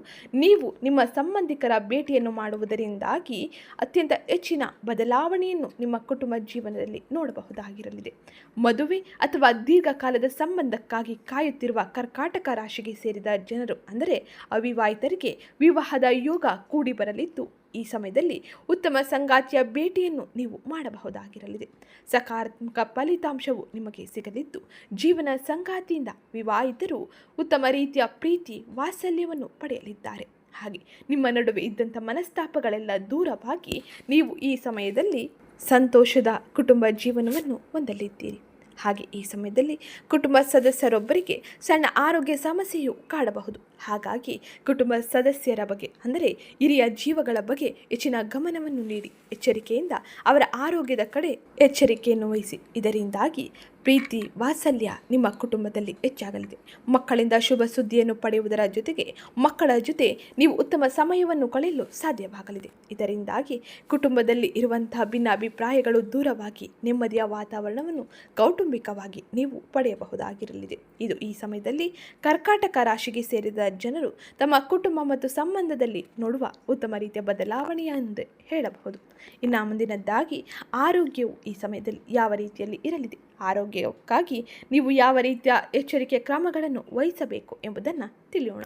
ನೀವು ನಿಮ್ಮ ಸಂಬಂಧಿಕರ ಭೇಟಿಯನ್ನು ಮಾಡುವುದರಿಂದಾಗಿ ಅತ್ಯಂತ ಹೆಚ್ಚಿನ ಬದಲಾವಣೆಯನ್ನು ನಿಮ್ಮ ಕುಟುಂಬ ಜೀವನದಲ್ಲಿ ನೋಡಬಹುದಾಗಿರಲಿದೆ. ಮದುವೆ ಅಥವಾ ದೀರ್ಘಕಾಲದ ಸಂಬಂಧಕ್ಕಾಗಿ ಕಾಯುತ್ತಿರುವ ಕರ್ಕಾಟಕ ರಾಶಿಗೆ ಸೇರಿದ ಜನರು ಅಂದರೆ ಅವಿವಾಹಿತರಿಗೆ ವಿವಾಹದ ಯೋಗ ಕೂಡಿ ಬರಲಿದ್ದು, ಈ ಸಮಯದಲ್ಲಿ ಉತ್ತಮ ಸಂಗಾತಿಯ ಭೇಟಿಯನ್ನು ನೀವು ಮಾಡಬಹುದಾಗಿರಲಿದೆ. ಸಕಾರಾತ್ಮಕ ಫಲಿತಾಂಶವು ನಿಮಗೆ ಸಿಗಲಿದ್ದು, ಜೀವನ ಸಂಗಾತಿಯಿಂದ ವಿವಾಹಿತರು ಉತ್ತಮ ರೀತಿಯ ಪ್ರೀತಿ, ವಾತ್ಸಲ್ಯವನ್ನು ಪಡೆಯಲಿದ್ದಾರೆ. ಹಾಗೆ ನಿಮ್ಮ ನಡುವೆ ಇದ್ದಂಥ ಮನಸ್ತಾಪಗಳೆಲ್ಲ ದೂರವಾಗಿ ನೀವು ಈ ಸಮಯದಲ್ಲಿ ಸಂತೋಷದ ಕುಟುಂಬ ಜೀವನವನ್ನು ಹೊಂದಲಿದ್ದೀರಿ. ಹಾಗೆ ಈ ಸಮಯದಲ್ಲಿ ಕುಟುಂಬ ಸದಸ್ಯರೊಬ್ಬರಿಗೆ ಸಣ್ಣ ಆರೋಗ್ಯ ಸಮಸ್ಯೆಯು ಕಾಡಬಹುದು. ಹಾಗಾಗಿ ಕುಟುಂಬ ಸದಸ್ಯರ ಬಗ್ಗೆ ಅಂದರೆ ಹಿರಿಯ ಜೀವಗಳ ಬಗ್ಗೆ ಹೆಚ್ಚಿನ ಗಮನವನ್ನು ನೀಡಿ. ಎಚ್ಚರಿಕೆಯಿಂದ ಅವರ ಆರೋಗ್ಯದ ಕಡೆ ಎಚ್ಚರಿಕೆಯನ್ನು ವಹಿಸಿ. ಇದರಿಂದಾಗಿ ಪ್ರೀತಿ, ವಾತ್ಸಲ್ಯ ನಿಮ್ಮ ಕುಟುಂಬದಲ್ಲಿ ಹೆಚ್ಚಾಗಲಿದೆ. ಮಕ್ಕಳಿಂದ ಶುಭ ಸುದ್ದಿಯನ್ನು ಪಡೆಯುವುದರ ಜೊತೆಗೆ ಮಕ್ಕಳ ಜೊತೆ ನೀವು ಉತ್ತಮ ಸಮಯವನ್ನು ಕಳೆಯಲು ಸಾಧ್ಯವಾಗಲಿದೆ. ಇದರಿಂದಾಗಿ ಕುಟುಂಬದಲ್ಲಿ ಇರುವಂತಹ ಭಿನ್ನಾಭಿಪ್ರಾಯಗಳು ದೂರವಾಗಿ ನೆಮ್ಮದಿಯ ವಾತಾವರಣವನ್ನು ಕೌಟುಂಬಿಕವಾಗಿ ನೀವು ಪಡೆಯಬಹುದಾಗಿರಲಿದೆ. ಇದು ಈ ಸಮಯದಲ್ಲಿ ಕರ್ಕಾಟಕ ರಾಶಿಗೆ ಸೇರಿದ ಜನರು ತಮ್ಮ ಕುಟುಂಬ ಮತ್ತು ಸಂಬಂಧದಲ್ಲಿ ನೋಡುವ ಉತ್ತಮ ರೀತಿಯ ಬದಲಾವಣೆಯ ಹೇಳಬಹುದು. ಇನ್ನು ಮುಂದಿನದ್ದಾಗಿ ಆರೋಗ್ಯವು ಈ ಸಮಯದಲ್ಲಿ ಯಾವ ರೀತಿಯಲ್ಲಿ ಇರಲಿದೆ? ಆರೋಗ್ಯಕ್ಕಾಗಿ ನೀವು ಯಾವ ರೀತಿಯ ಎಚ್ಚರಿಕೆ ಕ್ರಮಗಳನ್ನು ವಹಿಸಬೇಕು ಎಂಬುದನ್ನು ತಿಳಿಯೋಣ.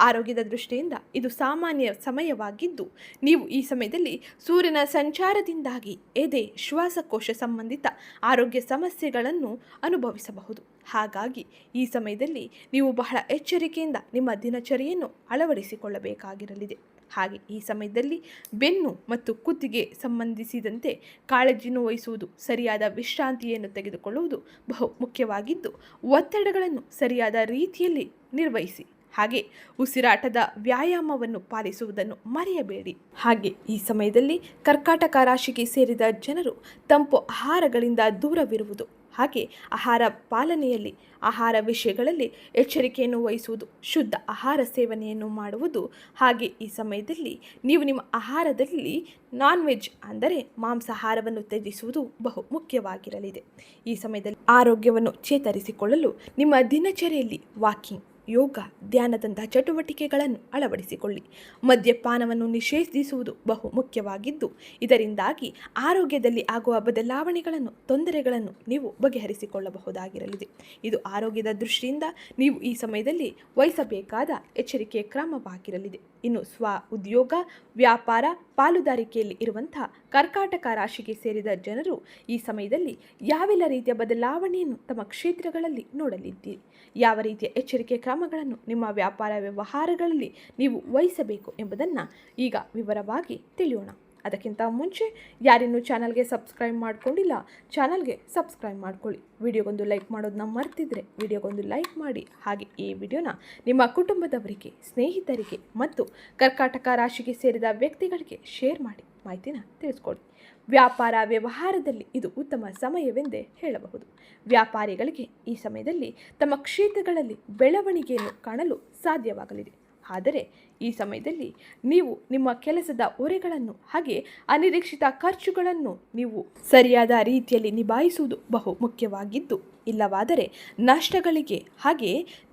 ಆರೋಗ್ಯದ ದೃಷ್ಟಿಯಿಂದ ಇದು ಸಾಮಾನ್ಯ ಸಮಯವಾಗಿದ್ದು, ನೀವು ಈ ಸಮಯದಲ್ಲಿ ಸೂರ್ಯನ ಸಂಚಾರದಿಂದಾಗಿ ಎದೆ, ಶ್ವಾಸಕೋಶ ಸಂಬಂಧಿತ ಆರೋಗ್ಯ ಸಮಸ್ಯೆಗಳನ್ನು ಅನುಭವಿಸಬಹುದು. ಹಾಗಾಗಿ ಈ ಸಮಯದಲ್ಲಿ ನೀವು ಬಹಳ ಎಚ್ಚರಿಕೆಯಿಂದ ನಿಮ್ಮ ದಿನಚರಿಯನ್ನು ಅಳವಡಿಸಿಕೊಳ್ಳಬೇಕಾಗಿರಲಿದೆ. ಹಾಗೆ ಈ ಸಮಯದಲ್ಲಿ ಬೆನ್ನು ಮತ್ತು ಕುತ್ತಿಗೆ ಸಂಬಂಧಿಸಿದಂತೆ ಕಾಳಜಿಯನ್ನು ವಹಿಸುವುದು, ಸರಿಯಾದ ವಿಶ್ರಾಂತಿಯನ್ನು ತೆಗೆದುಕೊಳ್ಳುವುದು ಬಹು ಮುಖ್ಯವಾಗಿದ್ದು, ಒತ್ತಡಗಳನ್ನು ಸರಿಯಾದ ರೀತಿಯಲ್ಲಿ ನಿರ್ವಹಿಸಿ, ಹಾಗೆ ಉಸಿರಾಟದ ವ್ಯಾಯಾಮವನ್ನು ಪಾಲಿಸುವುದನ್ನು ಮರೆಯಬೇಡಿ. ಹಾಗೆ ಈ ಸಮಯದಲ್ಲಿ ಕರ್ಕಾಟಕ ರಾಶಿಗೆ ಸೇರಿದ ಜನರು ತಂಪು ಆಹಾರಗಳಿಂದ ದೂರವಿರುವುದು ಹಾಗೆ ಆಹಾರ ಪಾಲನೆಯಲ್ಲಿ, ಆಹಾರ ವಿಷಯಗಳಲ್ಲಿ ಎಚ್ಚರಿಕೆಯನ್ನು ವಹಿಸುವುದು, ಶುದ್ಧ ಆಹಾರ ಸೇವನೆಯನ್ನು ಮಾಡುವುದು. ಹಾಗೆ ಈ ಸಮಯದಲ್ಲಿ ನೀವು ನಿಮ್ಮ ಆಹಾರದಲ್ಲಿ ನಾನ್ ವೆಜ್ ಅಂದರೆ ಮಾಂಸಾಹಾರವನ್ನು ತ್ಯಜಿಸುವುದು ಬಹು ಮುಖ್ಯವಾಗಿರಲಿದೆ. ಈ ಸಮಯದಲ್ಲಿ ಆರೋಗ್ಯವನ್ನು ಚೇತರಿಸಿಕೊಳ್ಳಲು ನಿಮ್ಮ ದಿನಚರಿಯಲ್ಲಿ ವಾಕಿಂಗ್ ಯೋಗ, ಧ್ಯಾನದಂತಹ ಚಟುವಟಿಕೆಗಳನ್ನು ಅಳವಡಿಸಿಕೊಳ್ಳಿ. ಮದ್ಯಪಾನವನ್ನು ನಿಷೇಧಿಸುವುದು ಬಹು ಮುಖ್ಯವಾಗಿದ್ದು, ಇದರಿಂದಾಗಿ ಆರೋಗ್ಯದಲ್ಲಿ ಆಗುವ ಬದಲಾವಣೆಗಳನ್ನು, ತೊಂದರೆಗಳನ್ನು ನೀವು ಬಗೆಹರಿಸಿಕೊಳ್ಳಬಹುದಾಗಿರಲಿದೆ. ಇದು ಆರೋಗ್ಯದ ದೃಷ್ಟಿಯಿಂದ ನೀವು ಈ ಸಮಯದಲ್ಲಿ ವಹಿಸಬೇಕಾದ ಎಚ್ಚರಿಕೆಯ ಕ್ರಮವಾಗಿರಲಿದೆ. ಇನ್ನು ಸ್ವ ಉದ್ಯೋಗ, ವ್ಯಾಪಾರ, ಪಾಲುದಾರಿಕೆಯಲ್ಲಿ ಇರುವಂತಹ ಕರ್ಕಾಟಕ ರಾಶಿಗೆ ಸೇರಿದ ಜನರು ಈ ಸಮಯದಲ್ಲಿ ಯಾವೆಲ್ಲ ರೀತಿಯ ಬದಲಾವಣೆಯನ್ನು ತಮ್ಮ ಕ್ಷೇತ್ರಗಳಲ್ಲಿ ನೋಡಲಿದ್ದೀರಿ? ಯಾವ ರೀತಿಯ ಎಚ್ಚರಿಕೆ ಕ್ರಮಗಳನ್ನು ನಿಮ್ಮ ವ್ಯಾಪಾರ ವ್ಯವಹಾರಗಳಲ್ಲಿ ನೀವು ವಹಿಸಬೇಕು ಎಂಬುದನ್ನು ಈಗ ವಿವರವಾಗಿ ತಿಳಿಯೋಣ. ಅದಕ್ಕಿಂತ ಮುಂಚೆ ಯಾರಿನ್ನೂ ಚಾನಲ್ಗೆ ಸಬ್ಸ್ಕ್ರೈಬ್ ಮಾಡ್ಕೊಂಡಿಲ್ಲ, ಚಾನಲ್ಗೆ ಸಬ್ಸ್ಕ್ರೈಬ್ ಮಾಡ್ಕೊಳ್ಳಿ. ವಿಡಿಯೋಗೊಂದು ಲೈಕ್ ಮಾಡೋದನ್ನ ಮರ್ತಿದ್ರೆ ವಿಡಿಯೋಗೊಂದು ಲೈಕ್ ಮಾಡಿ. ಹಾಗೆ ಈ ವಿಡಿಯೋನ ನಿಮ್ಮ ಕುಟುಂಬದವರಿಗೆ, ಸ್ನೇಹಿತರಿಗೆ ಮತ್ತು ಕರ್ಕಾಟಕ ರಾಶಿಗೆ ಸೇರಿದ ವ್ಯಕ್ತಿಗಳಿಗೆ ಶೇರ್ ಮಾಡಿ. ಮಾಹಿತಿನ ತಿಳಿಸ್ಕೊಡಿ. ವ್ಯಾಪಾರ ವ್ಯವಹಾರದಲ್ಲಿ ಇದು ಉತ್ತಮ ಸಮಯವೆಂದೇ ಹೇಳಬಹುದು. ವ್ಯಾಪಾರಿಗಳಿಗೆ ಈ ಸಮಯದಲ್ಲಿ ತಮ್ಮ ಕ್ಷೇತ್ರಗಳಲ್ಲಿ ಬೆಳವಣಿಗೆಯನ್ನು ಕಾಣಲು ಸಾಧ್ಯವಾಗಲಿದೆ. ಆದರೆ ಈ ಸಮಯದಲ್ಲಿ ನೀವು ನಿಮ್ಮ ಕೆಲಸದ ಹೊರೆಗಳನ್ನು ಹಾಗೆ ಅನಿರೀಕ್ಷಿತ ಖರ್ಚುಗಳನ್ನು ನೀವು ಸರಿಯಾದ ರೀತಿಯಲ್ಲಿ ನಿಭಾಯಿಸುವುದು ಬಹು ಮುಖ್ಯವಾಗಿದ್ದು, ಇಲ್ಲವಾದರೆ ನಷ್ಟಗಳಿಗೆ ಹಾಗೆ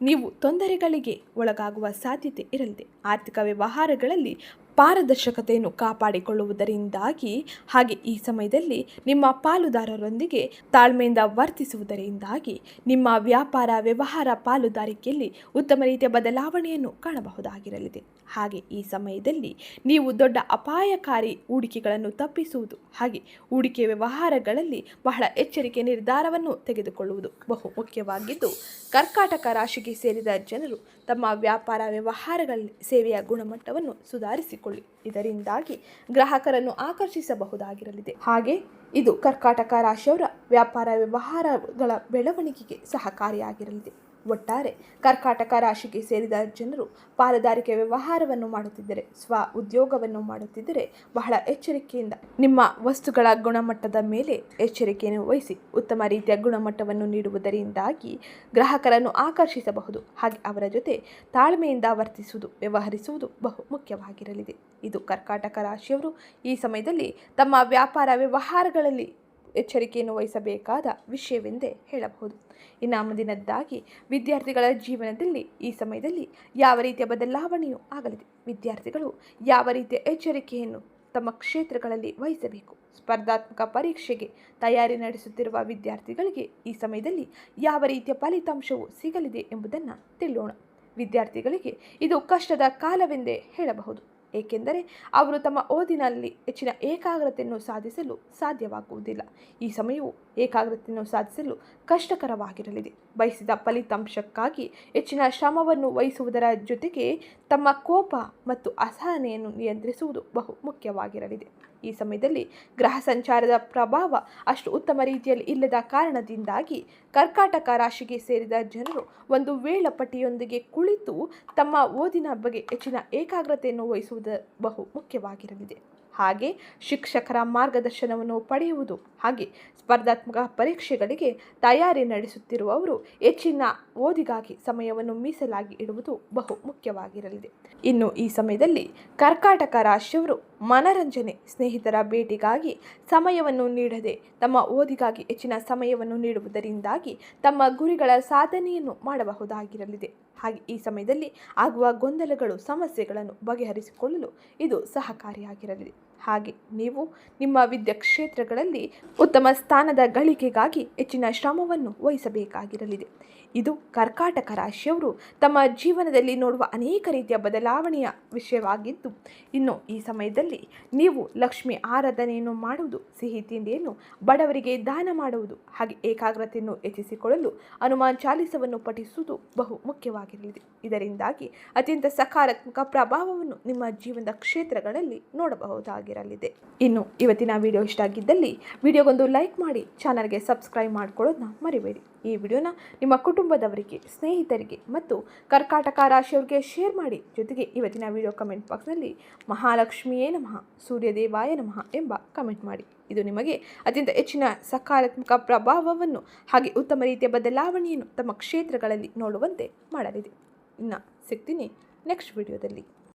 ನೀವು ತೊಂದರೆಗಳಿಗೆ ಒಳಗಾಗುವ ಸಾಧ್ಯತೆ ಇರಲಿದೆ. ಆರ್ಥಿಕ ವ್ಯವಹಾರಗಳಲ್ಲಿ ಪಾರದರ್ಶಕತೆಯನ್ನು ಕಾಪಾಡಿಕೊಳ್ಳುವುದರಿಂದಾಗಿ, ಹಾಗೆ ಈ ಸಮಯದಲ್ಲಿ ನಿಮ್ಮ ಪಾಲುದಾರರೊಂದಿಗೆ ತಾಳ್ಮೆಯಿಂದ ವರ್ತಿಸುವುದರಿಂದಾಗಿ, ನಿಮ್ಮ ವ್ಯಾಪಾರ ವ್ಯವಹಾರ ಪಾಲುದಾರಿಕೆಯಲ್ಲಿ ಉತ್ತಮ ರೀತಿಯ ಬದಲಾವಣೆಯನ್ನು ಕಾಣಬಹುದಾಗಿರಲಿದೆ. ಹಾಗೆ ಈ ಸಮಯದಲ್ಲಿ ನೀವು ದೊಡ್ಡ ಅಪಾಯಕಾರಿ ಹೂಡಿಕೆಗಳನ್ನು ತಪ್ಪಿಸುವುದು, ಹಾಗೆ ಹೂಡಿಕೆ ವ್ಯವಹಾರಗಳಲ್ಲಿ ಬಹಳ ಎಚ್ಚರಿಕೆ ನಿರ್ಧಾರವನ್ನು ತೆಗೆದುಕೊಳ್ಳುವುದು ಬಹು ಮುಖ್ಯವಾಗಿದ್ದು, ಕರ್ಕಾಟಕ ರಾಶಿಗೆ ಸೇರಿದ ಜನರು ತಮ್ಮ ವ್ಯಾಪಾರ ವ್ಯವಹಾರಗಳಲ್ಲಿ ಸೇವೆಯ ಗುಣಮಟ್ಟವನ್ನು ಸುಧಾರಿಸಿಕೊಳ್ಳಿ. ಇದರಿಂದಾಗಿ ಗ್ರಾಹಕರನ್ನು ಆಕರ್ಷಿಸಬಹುದಾಗಿರಲಿದೆ. ಹಾಗೆ ಇದು ಕರ್ಕಾಟಕ ರಾಶಿಯವರ ವ್ಯಾಪಾರ ವ್ಯವಹಾರಗಳ ಬೆಳವಣಿಗೆಗೆ ಸಹಕಾರಿಯಾಗಿರಲಿದೆ. ಒಟ್ಟಾರೆ ಕರ್ಕಾಟಕ ರಾಶಿಗೆ ಸೇರಿದ ಜನರು ಪಾಲುದಾರಿಕೆ ವ್ಯವಹಾರವನ್ನು ಮಾಡುತ್ತಿದ್ದರೆ, ಸ್ವ ಉದ್ಯೋಗವನ್ನು ಮಾಡುತ್ತಿದ್ದರೆ ಬಹಳ ಎಚ್ಚರಿಕೆಯಿಂದ ನಿಮ್ಮ ವಸ್ತುಗಳ ಗುಣಮಟ್ಟದ ಮೇಲೆ ಎಚ್ಚರಿಕೆಯನ್ನು ವಹಿಸಿ ಉತ್ತಮ ರೀತಿಯ ಗುಣಮಟ್ಟವನ್ನು ನೀಡುವುದರಿಂದಾಗಿ ಗ್ರಾಹಕರನ್ನು ಆಕರ್ಷಿಸಬಹುದು. ಹಾಗೆ ಅವರ ಜೊತೆ ತಾಳ್ಮೆಯಿಂದ ವರ್ತಿಸುವುದು, ವ್ಯವಹರಿಸುವುದು ಬಹು ಮುಖ್ಯವಾಗಿರಲಿದೆ. ಇದು ಕರ್ಕಾಟಕ ರಾಶಿಯವರು ಈ ಸಮಯದಲ್ಲಿ ತಮ್ಮ ವ್ಯಾಪಾರ ವ್ಯವಹಾರಗಳಲ್ಲಿ ಎಚ್ಚರಿಕೆಯನ್ನು ವಹಿಸಬೇಕಾದ ವಿಷಯವೆಂದೇ ಹೇಳಬಹುದು. ಇನ್ನು ಮುಂದಿನದ್ದಾಗಿ ವಿದ್ಯಾರ್ಥಿಗಳ ಜೀವನದಲ್ಲಿ ಈ ಸಮಯದಲ್ಲಿ ಯಾವ ರೀತಿಯ ಬದಲಾವಣೆಯೂ ಆಗಲಿದೆ. ವಿದ್ಯಾರ್ಥಿಗಳು ಯಾವ ರೀತಿಯ ಎಚ್ಚರಿಕೆಯನ್ನು ತಮ್ಮ ಕ್ಷೇತ್ರಗಳಲ್ಲಿ ವಹಿಸಬೇಕು? ಸ್ಪರ್ಧಾತ್ಮಕ ಪರೀಕ್ಷೆಗೆ ತಯಾರಿ ನಡೆಸುತ್ತಿರುವ ವಿದ್ಯಾರ್ಥಿಗಳಿಗೆ ಈ ಸಮಯದಲ್ಲಿ ಯಾವ ರೀತಿಯ ಫಲಿತಾಂಶವು ಸಿಗಲಿದೆ ಎಂಬುದನ್ನು ತಿಳಿಯೋಣ. ವಿದ್ಯಾರ್ಥಿಗಳಿಗೆ ಇದು ಕಷ್ಟದ ಕಾಲವೆಂದೇ ಹೇಳಬಹುದು. ಏಕೆಂದರೆ ಅವರು ತಮ್ಮ ಓದಿನಲ್ಲಿ ಹೆಚ್ಚಿನ ಏಕಾಗ್ರತೆಯನ್ನು ಸಾಧಿಸಲು ಸಾಧ್ಯವಾಗುವುದಿಲ್ಲ. ಈ ಸಮಯವು ಏಕಾಗ್ರತೆಯನ್ನು ಸಾಧಿಸಲು ಕಷ್ಟಕರವಾಗಿರಲಿದೆ. ಬಯಸಿದ ಫಲಿತಾಂಶಕ್ಕಾಗಿ ಹೆಚ್ಚಿನ ಶ್ರಮವನ್ನು ವಹಿಸುವುದರ ಜೊತೆಗೆ ತಮ್ಮ ಕೋಪ ಮತ್ತು ಅಸಹನೆಯನ್ನು ನಿಯಂತ್ರಿಸುವುದು ಬಹು ಮುಖ್ಯವಾಗಿರಲಿದೆ. ಈ ಸಮಯದಲ್ಲಿ ಗ್ರಹ ಸಂಚಾರದ ಪ್ರಭಾವ ಅಷ್ಟು ಉತ್ತಮ ರೀತಿಯಲ್ಲಿ ಇಲ್ಲದ ಕಾರಣದಿಂದಾಗಿ ಕರ್ಕಾಟಕ ರಾಶಿಗೆ ಸೇರಿದ ಜನರು ಒಂದು ವೇಳಾಪಟ್ಟಿಯೊಂದಿಗೆ ಕುಳಿತು ತಮ್ಮ ಓದಿನ ಬಗ್ಗೆ ಹೆಚ್ಚಿನ ಏಕಾಗ್ರತೆಯನ್ನು ವಹಿಸುವುದು ಬಹು ಮುಖ್ಯವಾಗಿರಲಿದೆ. ಹಾಗೆ ಶಿಕ್ಷಕರ ಮಾರ್ಗದರ್ಶನವನ್ನು ಪಡೆಯುವುದು ಹಾಗೆ ಸ್ಪರ್ಧಾತ್ಮಕ ಪರೀಕ್ಷೆಗಳಿಗೆ ತಯಾರಿ ನಡೆಸುತ್ತಿರುವವರು ಹೆಚ್ಚಿನ ಓದಿಗಾಗಿ ಸಮಯವನ್ನು ಮೀಸಲಾಗಿ ಇಡುವುದು ಬಹು ಮುಖ್ಯವಾಗಿರಲಿದೆ. ಇನ್ನು ಈ ಸಮಯದಲ್ಲಿ ಕರ್ಕಾಟಕ ರಾಶಿಯವರು ಮನರಂಜನೆ ಸ್ನೇಹಿತರ ಭೇಟಿಗಾಗಿ ಸಮಯವನ್ನು ನೀಡದೆ ತಮ್ಮ ಓದಿಗಾಗಿ ಹೆಚ್ಚಿನ ಸಮಯವನ್ನು ನೀಡುವುದರಿಂದಾಗಿ ತಮ್ಮ ಗುರಿಗಳ ಸಾಧನೆಯನ್ನು ಮಾಡಬಹುದಾಗಿರಲಿದೆ. ಹಾಗೆ ಈ ಸಮಯದಲ್ಲಿ ಆಗುವ ಗೊಂದಲಗಳು, ಸಮಸ್ಯೆಗಳನ್ನು ಬಗೆಹರಿಸಿಕೊಳ್ಳಲು ಇದು ಸಹಕಾರಿಯಾಗಿರಲಿದೆ. ಹಾಗೆ ನೀವು ನಿಮ್ಮ ವಿದ್ಯಾ ಕ್ಷೇತ್ರಗಳಲ್ಲಿ ಉತ್ತಮ ಸ್ಥಾನದ ಗಳಿಕೆಗಾಗಿ ಹೆಚ್ಚಿನ ಶ್ರಮವನ್ನು ವಹಿಸಬೇಕಾಗಿರಲಿದೆ. ಇದು ಕರ್ಕಾಟಕ ರಾಶಿಯವರು ತಮ್ಮ ಜೀವನದಲ್ಲಿ ನೋಡುವ ಅನೇಕ ರೀತಿಯ ಬದಲಾವಣೆಯ ವಿಷಯವಾಗಿದ್ದು, ಇನ್ನು ಈ ಸಮಯದಲ್ಲಿ ನೀವು ಲಕ್ಷ್ಮಿ ಆರಾಧನೆಯನ್ನು ಮಾಡುವುದು, ಸಿಹಿ ತಿಂಡಿಯನ್ನು ಬಡವರಿಗೆ ದಾನ ಮಾಡುವುದು, ಹಾಗೆ ಏಕಾಗ್ರತೆಯನ್ನು ಹೆಚ್ಚಿಸಿಕೊಳ್ಳಲು ಹನುಮಾನ್ ಚಾಲಿಸವನ್ನು ಪಠಿಸುವುದು ಬಹು ಮುಖ್ಯವಾಗಿರಲಿದೆ. ಇದರಿಂದಾಗಿ ಅತ್ಯಂತ ಸಕಾರಾತ್ಮಕ ಪ್ರಭಾವವನ್ನು ನಿಮ್ಮ ಜೀವನದ ಕ್ಷೇತ್ರಗಳಲ್ಲಿ ನೋಡಬಹುದಾಗಿರಲಿದೆ. ಇನ್ನು ಇವತ್ತಿನ ವಿಡಿಯೋ ಇಷ್ಟ ಆಗಿದ್ದಲ್ಲಿ, ವಿಡಿಯೋಗೊಂದು ಲೈಕ್ ಮಾಡಿ, ಚಾನಲ್ಗೆ ಸಬ್ಸ್ಕ್ರೈಬ್ ಮಾಡ್ಕೊಳ್ಳೋದನ್ನ ಮರಿಬೇಡಿ. ಈ ವಿಡಿಯೋನ ನಿಮ್ಮ ಕುಟುಂಬದವರಿಗೆ, ಸ್ನೇಹಿತರಿಗೆ ಮತ್ತು ಕರ್ಕಾಟಕ ರಾಶಿಯವರಿಗೆ ಶೇರ್ ಮಾಡಿ. ಜೊತೆಗೆ ಇವತ್ತಿನ ವಿಡಿಯೋ ಕಮೆಂಟ್ ಬಾಕ್ಸ್ನಲ್ಲಿ ಮಹಾಲಕ್ಷ್ಮಿಯೇ ನಮಃ, ಸೂರ್ಯದೇವಾಯ ನಮಃ ಎಂಬ ಕಮೆಂಟ್ ಮಾಡಿ. ಇದು ನಿಮಗೆ ಅತ್ಯಂತ ಹೆಚ್ಚಿನ ಸಕಾರಾತ್ಮಕ ಪ್ರಭಾವವನ್ನು ಹಾಗೆ ಉತ್ತಮ ರೀತಿಯ ಬದಲಾವಣೆಯನ್ನು ತಮ್ಮ ಕ್ಷೇತ್ರಗಳಲ್ಲಿ ನೋಡುವಂತೆ ಮಾಡಲಿದೆ. ಇನ್ನು ಸಿಗ್ತೀನಿ ನೆಕ್ಸ್ಟ್ ವಿಡಿಯೋದಲ್ಲಿ.